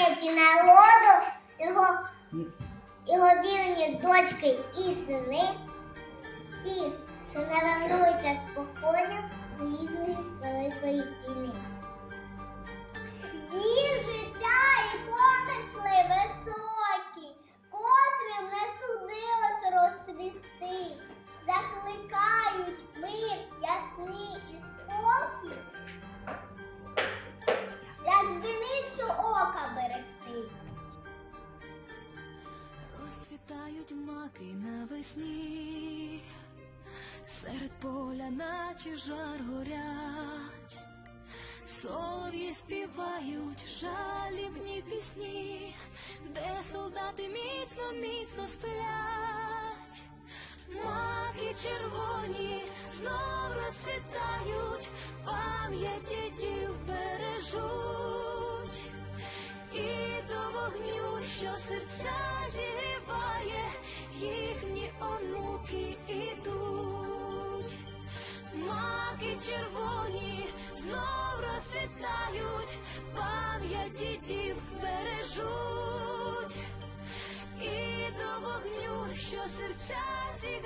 пам'яті народу, його, його вірні дочки і сини, ті, що не вернулися з походів маки навесні, серед поля, наче жар горять, солов'ї співають жалібні пісні, де солдати міцно, міцно сплять, маки червоні знов розцвітають, пам'ять дідів бережуть. І до вогню, що серця зігріває, Маки червоні знов розцвітають, пам'яті дів бережуть. І до вогню, що серця їх